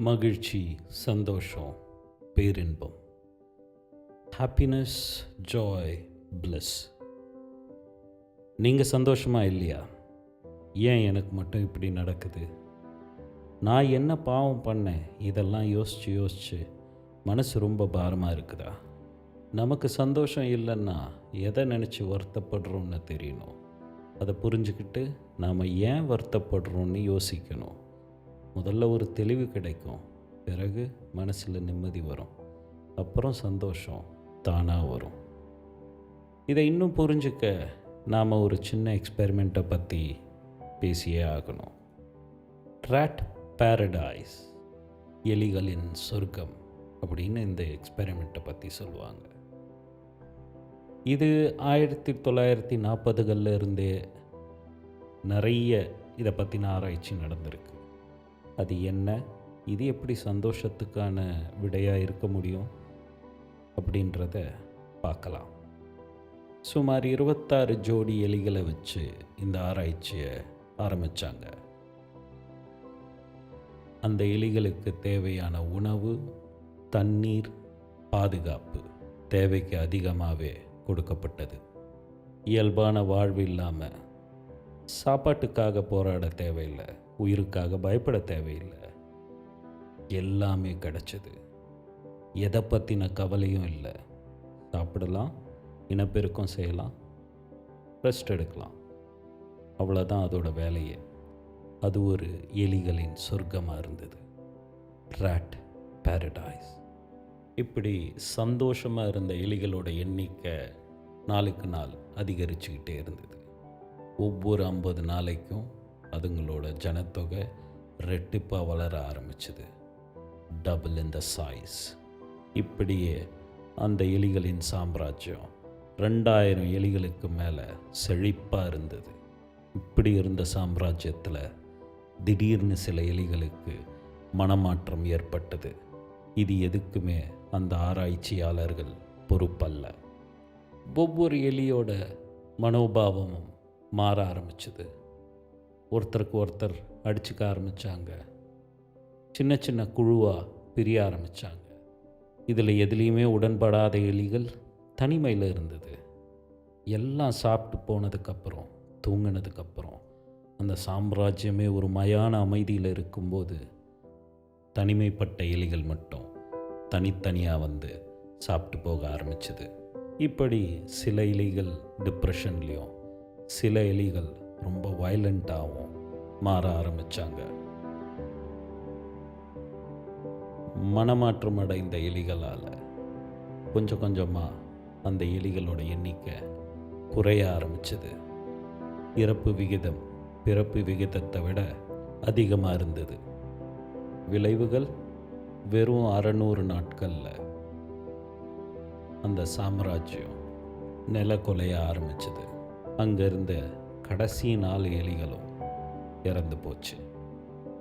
மகிழ்ச்சி சந்தோஷம் பேரின்பம். Happiness joy bliss. நீங்கள் சந்தோஷமாக இல்லையா? ஏன் எனக்கு மட்டும் இப்படி நடக்குது? நான் என்ன பாவம் பண்ணேன்? இதெல்லாம் யோசித்து யோசித்து மனசு ரொம்ப பாரமாக இருக்குதா? நமக்கு சந்தோஷம் இல்லைன்னா எதை நினச்சி வருத்தப்படுறோம்னு தெரியணும். அதை புரிஞ்சுக்கிட்டு நாம் ஏன் வருத்தப்படுறோம்னு யோசிக்கணும். முதல்ல ஒரு தெளிவு கிடைக்கும் பிறகு மனசில் நிம்மதி வரும் அப்புறம் சந்தோஷம் தானாக வரும். இதை இன்னும் புரிஞ்சுக்க நாம் ஒரு சின்ன எக்ஸ்பெரிமெண்ட்டை பற்றி பேசியே ஆகணும். ட்ராட் பாரடைஸ் எலிகளின் சொர்க்கம் அப்படின்னு இந்த எக்ஸ்பெரிமெண்ட்டை பற்றி சொல்லுவாங்க. இது ஆயிரத்தி தொள்ளாயிரத்தி நாற்பதுகளில் இருந்தே நிறைய இதை பற்றின ஆராய்ச்சி நடந்திருக்கு. அது என்ன? இது எப்படி சந்தோஷத்துக்கான விடையாக இருக்க முடியும்? அப்படின்றத பார்க்கலாம். சுமார் இருபத்தாறு ஜோடி எலிகளை வச்சு இந்த ஆராய்ச்சியை ஆரம்பித்தாங்க அந்த எலிகளுக்கு தேவையான உணவு தண்ணீர் பாதுகாப்பு தேவைக்கு அதிகமாகவே கொடுக்கப்பட்டது. இயல்பான வாழ்வு இல்லாமல் சாப்பாட்டுக்காக போராட தேவையில்லை. உயிருக்காக பயப்பட தேவையில்லை. எல்லாமே கிடச்சிது. எதை பற்றின கவலையும் இல்லை. சாப்பிடலாம் இனப்பெருக்கம் செய்யலாம் ரெஸ்ட் எடுக்கலாம். அவ்வளோதான் அதோட வேலையே. அது ஒரு எலிகளின் சொர்க்கமாக இருந்தது. Rat பாரடைஸ் இப்படி சந்தோஷமாக இருந்த எலிகளோட எண்ணிக்கை நாளுக்கு நாள் அதிகரிச்சுக்கிட்டே இருந்தது. ஒவ்வொரு ஐம்பது நாளைக்கும் அதுங்களோட ஜனத்தொகை ரெட்டிப்பாக வளர ஆரம்பிச்சது. டபுள் இன் த சைஸ் இப்படியே அந்த எலிகளின் சாம்ராஜ்யம் ரெண்டாயிரம் எலிகளுக்கு மேலே செழிப்பாக இருந்தது. இப்படி இருந்த சாம்ராஜ்யத்தில் திடீர்னு சில எலிகளுக்கு மனமாற்றம் ஏற்பட்டது. இது எதுக்குமே அந்த ஆராய்ச்சியாளர்கள் பொறுப்பல்ல. ஒவ்வொரு எலியோட மனோபாவமும் மாற ஆரம்பிச்சது. ஒருத்தருக்கு ஒருத்தர் அடிச்சுக்க ஆரம்பித்தாங்க சின்ன சின்ன குழுவாக பிரிய ஆரம்பித்தாங்க இதில் எதுலேயுமே உடன்படாத எலிகள் தனிமையில் இருந்தது. எல்லாம் சாப்பிட்டு போனதுக்கப்புறம் தூங்கினதுக்கப்புறம் அந்த சாம்ராஜ்யமே ஒரு மயான அமைதியில் இருக்கும்போது தனிமைப்பட்ட எலிகள் மட்டும் தனித்தனியாக வந்து சாப்பிட்டு போக ஆரம்பிச்சது. இப்படி சில எலிகள் டிப்ரெஷன்லேயும் சில எலிகள் ரொம்ப வயலண்ட்டாகவும் மாற ஆரம்பித்தாங்க மனமாற்றம் அடைந்த எலிகளால் கொஞ்சம் கொஞ்சமாக அந்த எலிகளோட எண்ணிக்கை குறைய ஆரம்பிச்சது. இறப்பு விகிதம் பிறப்பு விகிதத்தை விட அதிகமாக இருந்தது. விளைவுகள் வெறும் அறநூறு நாட்களில் அந்த சாம்ராஜ்யம் நில கொலைய ஆரம்பிச்சது. அங்கே இருந்த கடைசி நாலு எலிகளும் இறந்து போச்சு.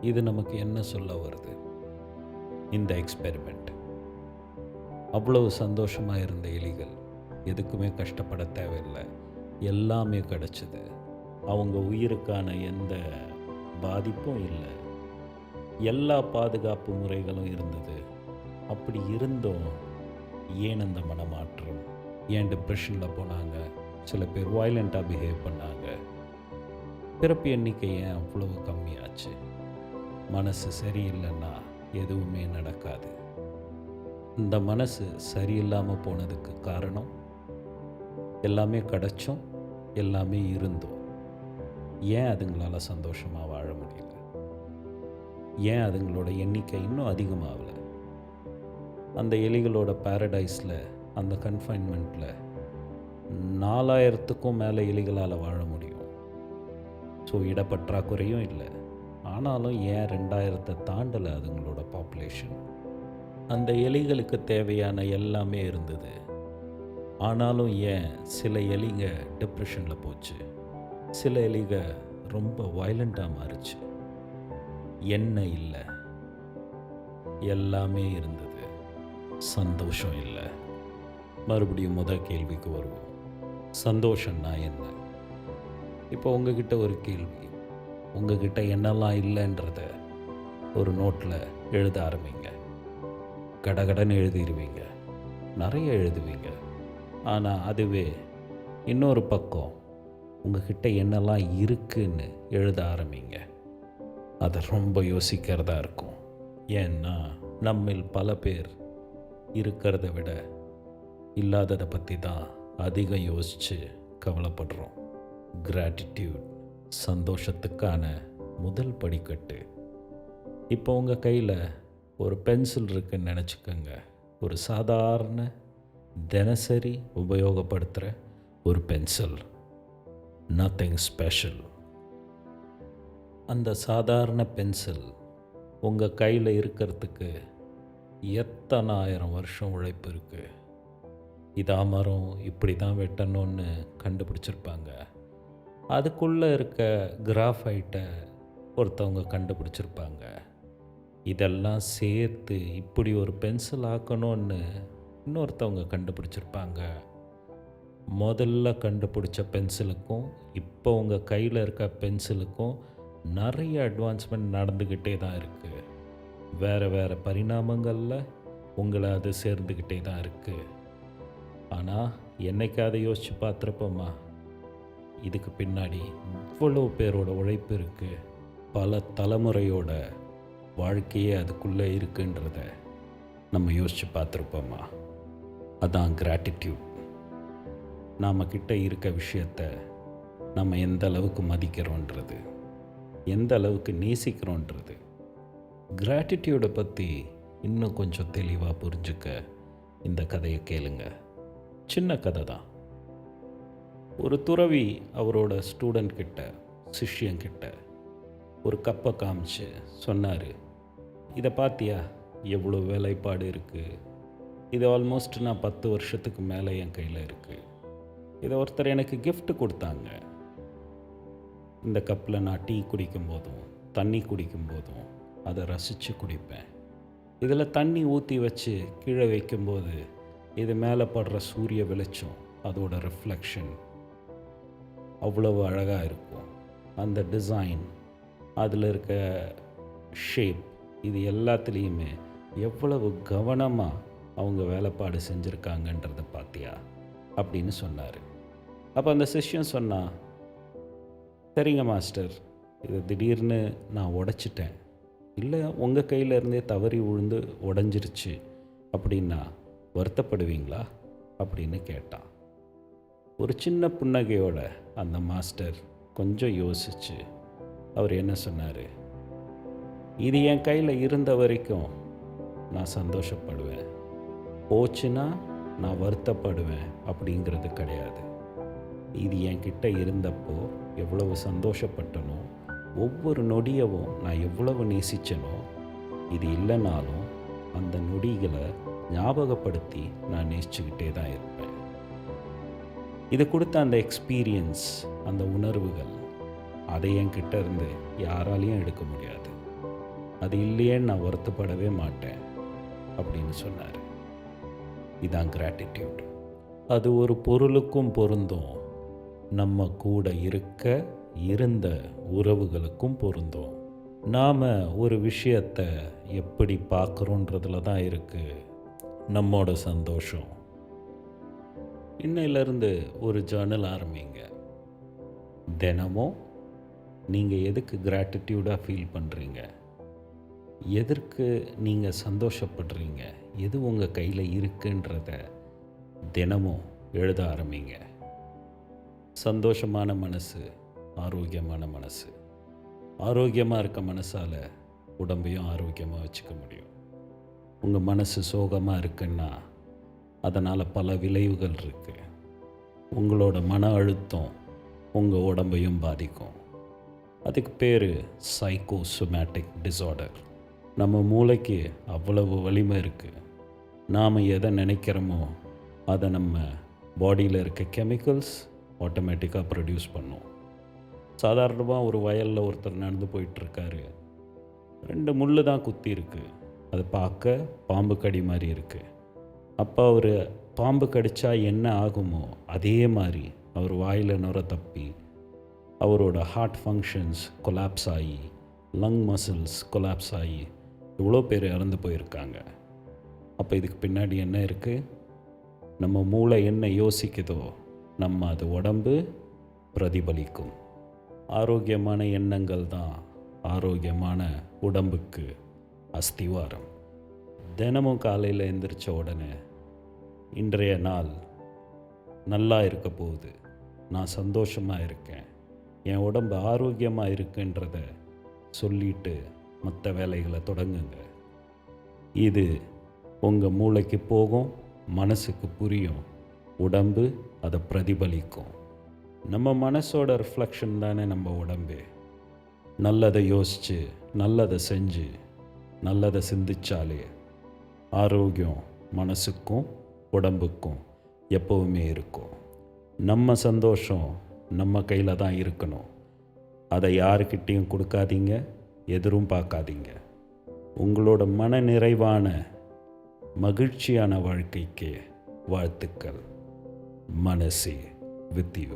இது நமக்கு என்ன சொல்ல வருது? இந்த எக்ஸ்பெரிமெண்ட் அவ்வளவு சந்தோஷமாக இருந்த எலிகள் எதுக்குமே கஷ்டப்பட தேவையில்லை. எல்லாமே கிடச்சிது. அவங்க உயிருக்கான எந்த பாதிப்பும் இல்லை. எல்லா பாதுகாப்பு முறைகளும் இருந்தது. அப்படி இருந்தும். ஏன் அந்த மனமாற்றம்? ஏன் டிப்ரெஷனில் போனாங்க? சில பேர் வயலண்ட்டாக பிஹேவ் பண்ணாங்க. பிறப்பு எண்ணிக்கை ஏன் அவ்வளவு கம்மியாச்சு? மனசு சரியில்லைன்னா எதுவுமே நடக்காது. இந்த மனசு சரியில்லாமல் போனதுக்கு காரணம்? எல்லாமே கிடச்சும் எல்லாமே இருந்தும். ஏன் அதுங்களால் சந்தோஷமாக வாழ முடியல? ஏன் அதுங்களோட எண்ணிக்கை இன்னும் அதிகமாகல? அந்த எலிகளோட பேரடைஸில் அந்த கன்ஃபைன்மெண்ட்டில் நாலாயிரத்துக்கும் மேலே எலிகளால் வாழ முடியும் ஸோ இடப்பற்றாக்குறையும் இல்லை. ஆனாலும் ஏன் ரெண்டாயிரத்தை தாண்டலை அதுங்களோட பாப்புலேஷன் அந்த எலிகளுக்கு தேவையான எல்லாமே இருந்தது. ஆனாலும் ஏன் சில எலிங்க டிப்ரெஷனில் போச்சு? சில எலிக ரொம்ப வயலண்ட்டாக மாறுச்சு. என்ன இல்லை. எல்லாமே இருந்தது. சந்தோஷம் இல்லை. மறுபடியும் முத கேள்விக்கு வருவோம். சந்தோஷம்னா என்ன? இப்போ உங்ககிட்ட ஒரு கேள்வி. உங்ககிட்ட என்னெல்லாம் இல்லைன்றத ஒரு நோட்டில் எழுத ஆரம்பிங்க. கடகடன்னு எழுதிடுவீங்க நிறைய எழுதுவீங்க. ஆனால் அதுவே இன்னொரு பக்கம் உங்ககிட்ட என்னெல்லாம் இருக்குன்னு எழுத ஆரம்பிங்க. அதை ரொம்ப யோசிக்கிறதா இருக்கும். ஏன்னா நம்மில் பல பேர் இருக்கிறத விட இல்லாததை பற்றி தான் அதிகம் யோசித்து கவலைப்படுறோம். கிராட்டிடியூட் சந்தோஷத்துக்கான முதல் படிக்கட்டு. இப்போ உங்கள் கையில் ஒரு பென்சில் இருக்குன்னு நினச்சிக்கோங்க. ஒரு சாதாரண தினசரி உபயோகப்படுத்துகிற ஒரு பென்சில் நத்திங் ஸ்பெஷல் அந்த சாதாரண பென்சில் உங்கள் கையில் இருக்கிறதுக்கு எத்தனை ஆயிரம் வருஷம் உழைப்பு இருக்குது இதா மரம் இப்படி தான் வெட்டணும்னு கண்டுபிடிச்சிருப்பாங்க. அதுக்குள்ளே இருக்க கிராஃபைட்டை ஒருத்தவங்க கண்டுபிடிச்சிருப்பாங்க. இதெல்லாம் சேர்த்து இப்படி ஒரு பென்சில் ஆக்கணும்னு இன்னொருத்தவங்க கண்டுபிடிச்சிருப்பாங்க. முதல்ல கண்டுபிடிச்ச பென்சிலுக்கும் இப்போ உங்கள் கையில் இருக்க பென்சிலுக்கும் நிறைய அட்வான்ஸ்மெண்ட் நடந்துக்கிட்டே தான் இருக்குது வேறு வேறு பரிணாமங்களில் உங்களை அது சேர்ந்துக்கிட்டே தான் இருக்குது ஆனால் என்னைக்காவது யோசித்து பார்த்துருப்போமா? இதுக்கு பின்னாடி இவ்வளோ பேரோட உழைப்பு இருக்குது பல தலைமுறையோட வாழ்க்கையே அதுக்குள்ளே இருக்குன்றத நம்ம யோசித்து பார்த்துருப்போமா? அதான் கிராட்டிடியூட் நாம் கிட்ட இருக்க விஷயத்த நம்ம எந்த அளவுக்கு மதிக்கிறோன்றது எந்த அளவுக்கு நேசிக்கிறோன்றது கிராட்டிடியூடை பற்றி இன்னும் கொஞ்சம் தெளிவாக புரிஞ்சுக்க இந்த கதையை கேளுங்க. சின்ன கதை தான். ஒரு துறவி அவரோட ஸ்டூடெண்ட் கிட்ட சிஷ்யங்கிட்ட ஒரு கப்பை காமிச்சு சொன்னார் இதை பார்த்தியா எவ்வளோ வேலைப்பாடு இருக்குது இது ஆல்மோஸ்ட் நான் பத்து வருஷத்துக்கு மேலே என் கையில் இருக்குது இதை ஒருத்தர் எனக்கு கிஃப்ட் கொடுத்தாங்க. இந்த கப்பில் நான் டீ குடிக்கும் போதும் தண்ணி குடிக்கும் போதும் அதை ரசித்து குடிப்பேன். இதில் தண்ணி ஊற்றி வச்சு கீழே வைக்கும்போது இது மேலே படுற சூரிய வெளிச்சம் அதோட ரிஃப்ளெக்ஷன் அவ்வளவு அழகாக இருக்கும். அந்த டிசைன் அதில் இருக்க ஷேப் இது எல்லாத்துலேயுமே எவ்வளவு கவனமாக அவங்க வேலைப்பாடு செஞ்சுருக்காங்கன்றத பார்த்தியா அப்படின்னு சொன்னார். அப்போ அந்த சிஷ்யம் சொன்னா சரிங்க மாஸ்டர் இது திடீர்னு நான் உடைச்சிட்டேன். இல்லை உங்கள் கையில இருந்தே தவறி விழுந்து உடஞ்சிருச்சு. அப்படின்னா வருத்தப்படுவீங்களா? அப்படின்னு கேட்டான். ஒரு சின்ன புன்னகையோட அந்த மாஸ்டர் கொஞ்சம் யோசிச்சு அவர் என்ன சொன்னார்? இது என் கையில் இருந்த வரைக்கும் நான் சந்தோஷப்படுவேன். போச்சுன்னா நான் வருத்தப்படுவேன் அப்படிங்கிறது கிடையாது. இது என்கிட்ட இருந்தப்போ எவ்வளவு சந்தோஷப்பட்டனோ ஒவ்வொரு நொடியவும் நான் எவ்வளவு நேசிச்சனோ இது இல்லைனாலும் அந்த நொடிகளை ஞாபகப்படுத்தி நான் நேசிச்சுக்கிட்டே தான் இருப்பேன். இது கொடுத்த அந்த எக்ஸ்பீரியன்ஸ் அந்த உணர்வுகள் அதை என்கிட்ட இருந்து யாராலையும் எடுக்க முடியாது. அது இல்லையேன்னு நான் வருத்தப்படவே மாட்டேன் அப்படின்னு சொன்னார். இதான் கிராட்டிடியூட் அது ஒரு பொருளுக்கும் பொருந்தும். நம்ம கூட இருக்க இருந்த உறவுகளுக்கும் பொருந்தும். நாம் ஒரு விஷயத்தை எப்படி பார்க்குறோன்றதுல தான் இருக்குது நம்மோட சந்தோஷம். இன்னையிலேருந்து ஒரு ஜேர்னல் ஆரம்பிங்க. தினமும் நீங்கள் எதுக்கு கிராட்டிடியூடாக ஃபீல் பண்ணுறீங்க எதற்கு நீங்கள் சந்தோஷப்படுறீங்க? எது உங்கள் கையில் இருக்குன்றத தினமும் எழுத ஆரம்பிங்க. சந்தோஷமான மனசு ஆரோக்கியமான மனசு. ஆரோக்கியமாக இருக்க மனசால் உடம்பையும் ஆரோக்கியமாக வச்சுக்க முடியும். உங்கள் மனசு சோகமாக இருக்குன்னா அதனால் பல விளைவுகள் இருக்குது உங்களோட மன அழுத்தம் உங்கள் உடம்பையும் பாதிக்கும். அதுக்கு பேர் சைக்கோசோமேட்டிக் டிசார்டர் நம்ம மூளைக்கு அவ்வளவு வலிமை இருக்குது நாம் எதை நினைக்கிறோமோ அதை நம்ம பாடியில் இருக்க கெமிக்கல்ஸ் ஆட்டோமேட்டிக்காக ப்ரொடியூஸ் பண்ணும். சாதாரணமாக ஒரு வயலில் ஒருத்தர் நடந்து போயிட்டுருக்காரு. ரெண்டு முள் தான் குத்தி இருக்குது அது பார்க்க பாம்பு கடி மாதிரி இருக்குது அப்போ அவர் பாம்பு கடித்தா என்ன ஆகுமோ அதே மாதிரி அவர் வாயில் நுர தப்பி அவரோட ஹார்ட் ஃபங்க்ஷன்ஸ் கொலாப்ஸ் ஆகி லங் மசில்ஸ் கொலாப்ஸ் ஆகி இவ்வளோ பேர் இறந்து போயிருக்காங்க. அப்போ இதுக்கு பின்னாடி என்ன இருக்குது நம்ம மூளை என்ன யோசிக்குதோ நம்ம அது உடம்பு பிரதிபலிக்கும். ஆரோக்கியமான எண்ணங்கள் தான் ஆரோக்கியமான உடம்புக்கு அஸ்திவாரம். தினமும் காலையில் எந்திரிச்ச உடனே இன்றைய நாள் நல்லா இருக்க போகுது. நான் சந்தோஷமாக இருக்கேன். என் உடம்பு ஆரோக்கியமாக இருக்குன்றத சொல்லிட்டு மற்ற வேலைகளை தொடங்குங்க. இது உங்கள் மூளைக்கு போகும் மனசுக்கு புரியும். உடம்பு அதை பிரதிபலிக்கும். நம்ம மனசோட ரிஃப்ளெக்ஷன் தானே நம்ம உடம்பு. நல்லதை யோசித்து நல்லதை செஞ்சு நல்லதை சிந்திச்சாலே ஆரோக்கியம் மனசுக்கும் உடம்புக்கும் எப்போவுமே இருக்கும். நம்ம சந்தோஷம் நம்ம கையில் தான் இருக்கணும். அதை யாருக்கிட்டேயும் கொடுக்காதீங்க எதிரும் பார்க்காதீங்க. உங்களோட மன நிறைவான மகிழ்ச்சியான வாழ்க்கைக்கு வாழ்த்துக்கள். மனசே வித் யூ